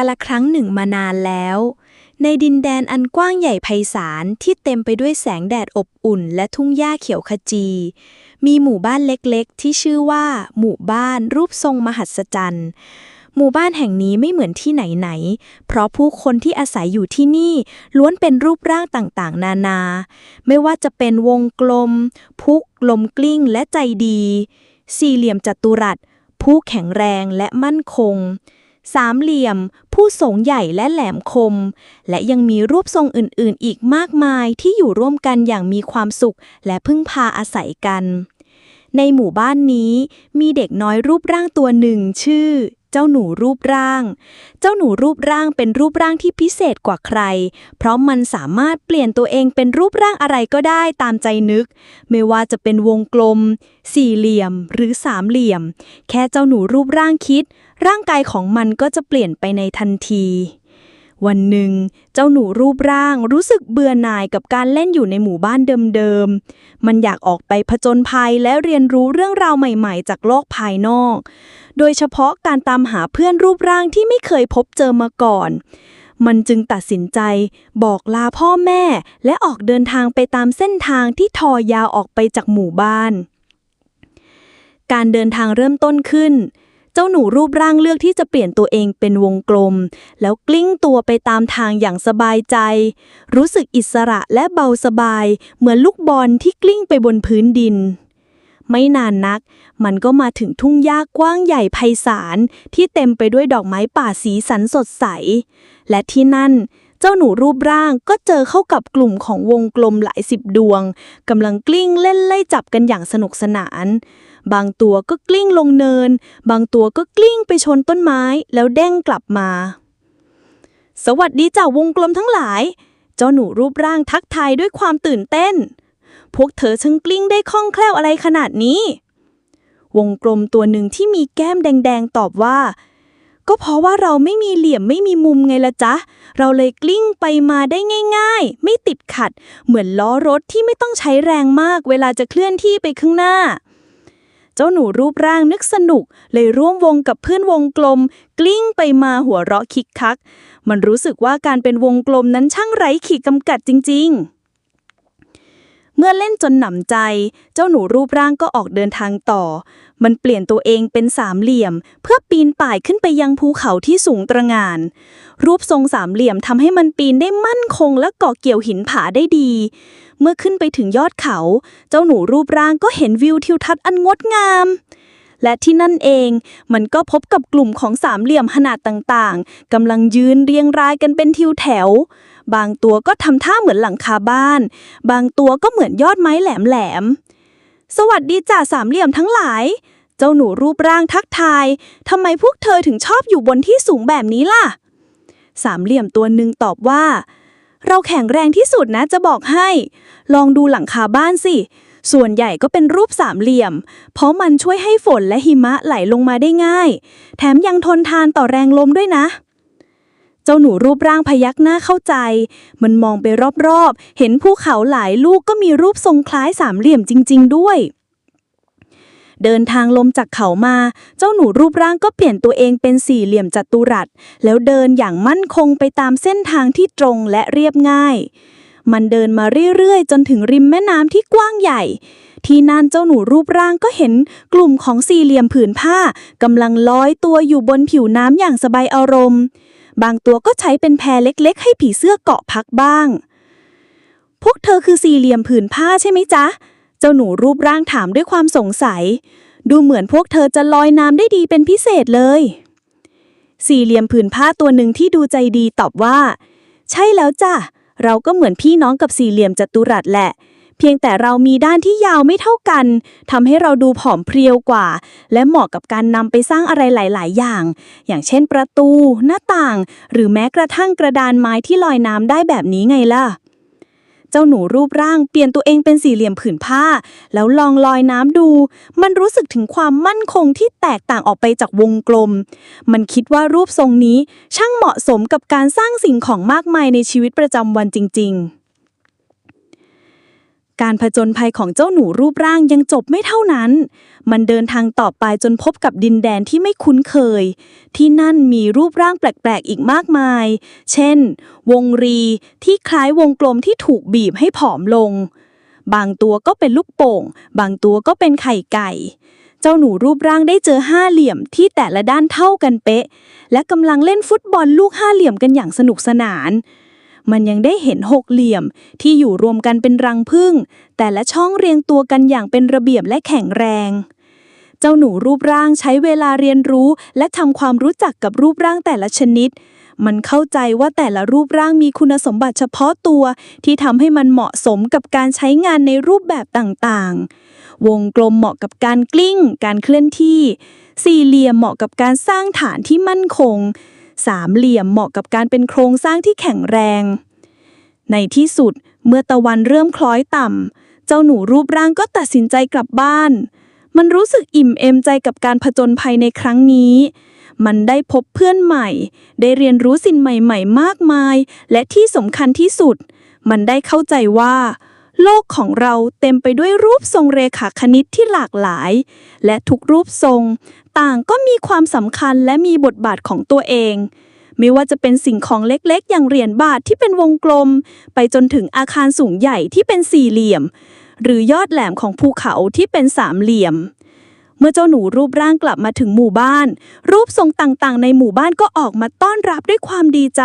กาละครั้งหนึ่งมานานแล้ว ในดินแดนอันกว้างใหญ่ไพศาลที่เต็มไปด้วยแสงแดดอบอุ่น และทุ่งหญ้าเขียวขจี มีหมู่บ้านเล็กๆ ที่ชื่อว่า หมู่บ้านรูปทรงมหัศจรรย์หมู่บ้านแห่งนี้ไม่เหมือนที่ไหนๆ เพราะผู้คนที่อาศัยอยู่ที่นี่ล้วนเป็นรูปร่างต่างๆ นานา ไม่ว่าจะเป็นวงกลม พุกลมกลิ้งและใจดี สี่เหลี่ยมจัตุรัส ผู้แข็งแรงและมั่นคง สามเหลี่ยม ผู้ทรงใหญ่และแหลมคม และยังมีรูปทรงอื่นๆ อีกมากมายที่อยู่ร่วมกันอย่างมีความสุข และพึ่งพาอาศัยกัน ในหมู่บ้านนี้มีเด็กน้อยรูปร่างตัวหนึ่งชื่อ เจ้าหนูรูปร่าง เจ้าหนูรูปร่างเป็นรูปร่างที่พิเศษกว่าใคร เพราะมันสามารถเปลี่ยนตัวเองเป็นรูปร่างอะไรก็ได้ตามใจนึก ไม่ว่าจะเป็นวงกลม สี่เหลี่ยม หรือสามเหลี่ยม แค่เจ้าหนูรูปร่างคิด ร่างกายของมันก็จะเปลี่ยนไปในทันที วันหนึ่ง เจ้าหนูรูปร่างรู้สึกเบื่อหน่ายกับการเล่นอยู่ในหมู่บ้านเดิมๆ มันอยากออกไปผจญภัยและเรียนรู้เรื่องราวใหม่ๆ จากโลกภายนอก โดยเฉพาะการตามหาเพื่อนรูปร่างที่ไม่เคยพบเจอมาก่อน มันจึงตัดสินใจบอกลาพ่อแม่ และออกเดินทางไปตามเส้นทางที่ทอยาวออกไปจากหมู่บ้าน การเดินทางเริ่มต้นขึ้น จ้าหนูรูปร่างเลือกที่จะเปลี่ยนตัวเองเป็นวงกลม แล้วกลิ้งตัวไปตามทางอย่างสบายใจ รู้สึกอิสระและเบาสบาย เหมือนลูกบอลที่กลิ้งไปบนพื้นดิน ไม่นานนัก มันก็มาถึงทุ่งหญ้ากว้างใหญ่ไพศาลที่เต็มไปด้วยดอกไม้ป่าสีสันสดใส และที่นั่นเจ้าหนูรูปร่างก็เจอเข้ากับกลุ่มของวงกลมหลายสิบดวงกำลังกลิ้งเล่นไล่จับกันอย่างสนุกสนาน บางตัวก็กลิ้งลงเนิน บางตัวก็กลิ้งไปชนต้นไม้แล้วเด้งกลับมา สวัสดีจ้าวงกลมทั้งหลาย เจ้าหนูรูปร่างทักทายด้วยความตื่นเต้น พวกเธอช่างกลิ้งได้คล่องแคล่วอะไรขนาดนี้ วงกลมตัวหนึ่งที่มีแก้มแดง ๆ ตอบว่า ก็เพราะว่าเราไม่มีเหลี่ยมไม่มีมุมไงละจ๊ะ เราเลยกลิ้งไปมาได้ง่าย ๆ ไม่ติดขัด เหมือนล้อรถที่ไม่ต้องใช้แรงมากเวลาจะเคลื่อนที่ไปข้างหน้า เจ้าหนูรูปร่างนึกสนุก เลยร่วมวงกับเพื่อนวงกลม กลิ้งไปมาหัวเราะคิกคัก มันรู้สึกว่าการเป็นวงกลมนั้นช่างไร้ขีดจำกัดจริง ๆ เมื่อเล่นจนหนำใจ เจ้าหนูรูปร่างก็ออกเดินทางต่อ มันเปลี่ยนตัวเองเป็นสามเหลี่ยม เพื่อปีนป่ายขึ้นไปยังภูเขาที่สูงตระหง่าน รูปทรงสามเหลี่ยมทำให้มันปีนได้มั่นคงและเกาะเกี่ยวหินผาได้ดี เมื่อขึ้นไปถึงยอดเขา เจ้าหนูรูปร่างก็เห็นวิวทิวทัศน์อันงดงาม และที่นั่นเอง มันก็พบกับกลุ่มของสามเหลี่ยมขนาดต่างๆกำลังยืนเรียงรายกันเป็นทิวแถว บางตัวก็ทำท่าเหมือนหลังคาบ้าน บางตัวก็เหมือนยอดไม้แหลมๆสวัสดีจ่าสามเหลี่ยมทั้งหลาย เจ้าหนูรูปร่างทักทายทำไมพวกเธอถึงชอบอยู่บนที่สูงแบบนี้ล่ะ สามเหลี่ยมตัวหนึ่งตอบว่าเราแข็งแรงที่สุดนะจะบอกให้ ลองดูหลังคาบ้านสิ ส่วนใหญ่ก็เป็นรูปสามเหลี่ยม เพราะมันช่วยให้ฝนและหิมะไหลลงมาได้ง่าย แถมยังทนทานต่อแรงลมด้วยนะ เจ้าหนูรูปร่างพยักหน้าเข้าใจ มันมองไปรอบๆ เห็นภูเขาหลายลูกก็มีรูปทรงคล้ายสามเหลี่ยมจริง ๆ ด้วย เดินทางลมจากเขามา เจ้าหนูรูปร่างก็เปลี่ยนตัวเองเป็นสี่เหลี่ยมจัตุรัส แล้วเดินอย่างมั่นคงไปตามเส้นทางที่ตรงและเรียบง่าย มันเดินมาเรื่อยๆ จนถึงริมแม่น้ำที่กว้างใหญ่ ที่นั่นเจ้าหนูรูปร่างก็เห็นกลุ่มของสี่เหลี่ยมผืนผ้ากำลังลอยตัวอยู่บนผิวน้ำอย่างสบายอารมณ์ บางตัวก็ใช้เป็นแพเล็กๆ ให้ผีเสื้อเกาะพักบ้าง พวกเธอคือสี่เหลี่ยมผืนผ้าใช่ไหมจ๊ะ เจ้าหนูรูปร่างถามด้วยความสงสัย ดูเหมือนพวกเธอจะลอยน้ำได้ดีเป็นพิเศษเลยสี่เหลี่ยมผืนผ้าตัวหนึ่งที่ดูใจดีตอบว่า ใช่แล้วจ้ะ เราก็เหมือนพี่น้องกับสี่เหลี่ยมจัตุรัสแหละ เพียงแต่เรามีด้านที่ยาวไม่เท่ากันทำให้เราดูผอมเพรียวกว่า และเหมาะกับการนำไปสร้างอะไรหลาย ๆ อย่าง อย่างเช่นประตู หน้าต่าง หรือแม้กระทั่งกระดานไม้ที่ลอยน้ำได้แบบนี้ไงล่ะ เจ้าหนูรูปร่างเปลี่ยนตัวเองเป็นสี่เหลี่ยมผืนผ้า แล้วลองลอยน้ำดู มันรู้สึกถึงความมั่นคงที่แตกต่างออกไปจากวงกลม มันคิดว่ารูปทรงนี้ช่างเหมาะสมกับการสร้างสิ่งของมากมายในชีวิตประจำวันจริง ๆ การผจญภัยของเจ้าหนูรูปร่างยังจบไม่เท่านั้น มันเดินทางต่อไปจนพบกับดินแดนที่ไม่คุ้นเคย ที่นั่นมีรูปร่างแปลกๆอีกมากมาย เช่น วงรีที่คล้ายวงกลมที่ถูกบีบให้ผอมลง บางตัวก็เป็นลูกโป่ง บางตัวก็เป็นไข่ไก่ เจ้าหนูรูปร่างได้เจอห้าเหลี่ยมที่แต่ละด้านเท่ากันเป๊ะ และกำลังเล่นฟุตบอลลูกห้าเหลี่ยมกันอย่างสนุกสนาน มันยังได้เห็นหกเหลี่ยมที่อยู่รวมกันเป็นรังผึ้งแต่ละช่องเรียงตัวกันอย่างเป็นระเบียบและแข็งแรง เจ้าหนูรูปร่างใช้เวลาเรียนรู้และทำความรู้จักกับรูปร่างแต่ละชนิด มันเข้าใจว่าแต่ละรูปร่างมีคุณสมบัติเฉพาะตัวที่ทำให้มันเหมาะสมกับการใช้งานในรูปแบบต่างๆ วงกลมเหมาะกับการกลิ้ง การเคลื่อนที่ สี่เหลี่ยมเหมาะกับการสร้างฐานที่มั่นคง สามเหลี่ยมเหมาะกับการเป็นโครงสร้างที่แข็งแรง ในที่สุดเมื่อตะวันเริ่มคล้อยต่ำ เจ้าหนูรูปร่างก็ตัดสินใจกลับบ้าน มันรู้สึกอิ่มเอมใจกับการผจญภัยในครั้งนี้ มันได้พบเพื่อนใหม่ ได้เรียนรู้สิ่งใหม่ ๆ มากมาย และที่สำคัญที่สุด มันได้เข้าใจว่า โลกของเราเต็มไปด้วยรูปทรงเรขาคณิตที่หลากหลาย และทุกรูปทรง ต่างก็มีความสำคัญและมีบทบาทของตัวเอง ไม่ว่าจะเป็นสิ่งของเล็กๆ อย่างเหรียญบาทที่เป็นวงกลม ไปจนถึงอาคารสูงใหญ่ที่เป็นสี่เหลี่ยม หรือยอดแหลมของภูเขาที่เป็นสามเหลี่ยม เมื่อเจ้าหนูรูปร่างกลับมาถึงหมู่บ้าน รูปทรงต่างๆ ในหมู่บ้านก็ออกมาต้อนรับด้วยความดีใจ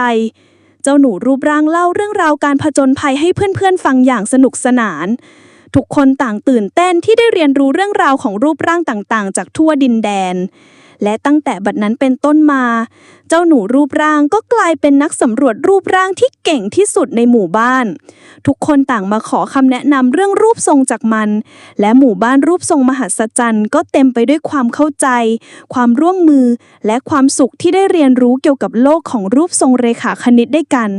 เจ้าหนูรูปร่างเล่าเรื่องราวการผจญภัยให้เพื่อนๆฟังอย่างสนุกสนาน ทุกคนต่างตื่นเต้นที่ได้เรียนรู้เรื่องราวของรูปร่างต่างๆ จากทั่วดินแดน และตั้งแต่บัดนั้นเป็นต้นมา เจ้าหนูรูปร่างก็กลายเป็นนักสำรวจรูปร่างที่เก่งที่สุดในหมู่บ้าน ทุกคนต่างมาขอคำแนะนำเรื่องรูปทรงจากมัน และหมู่บ้านรูปทรงมหัศจรรย์ก็เต็มไปด้วยความเข้าใจ ความร่วมมือ และความสุขที่ได้เรียนรู้เกี่ยวกับโลกของรูปทรงเรขาคณิตได้กัน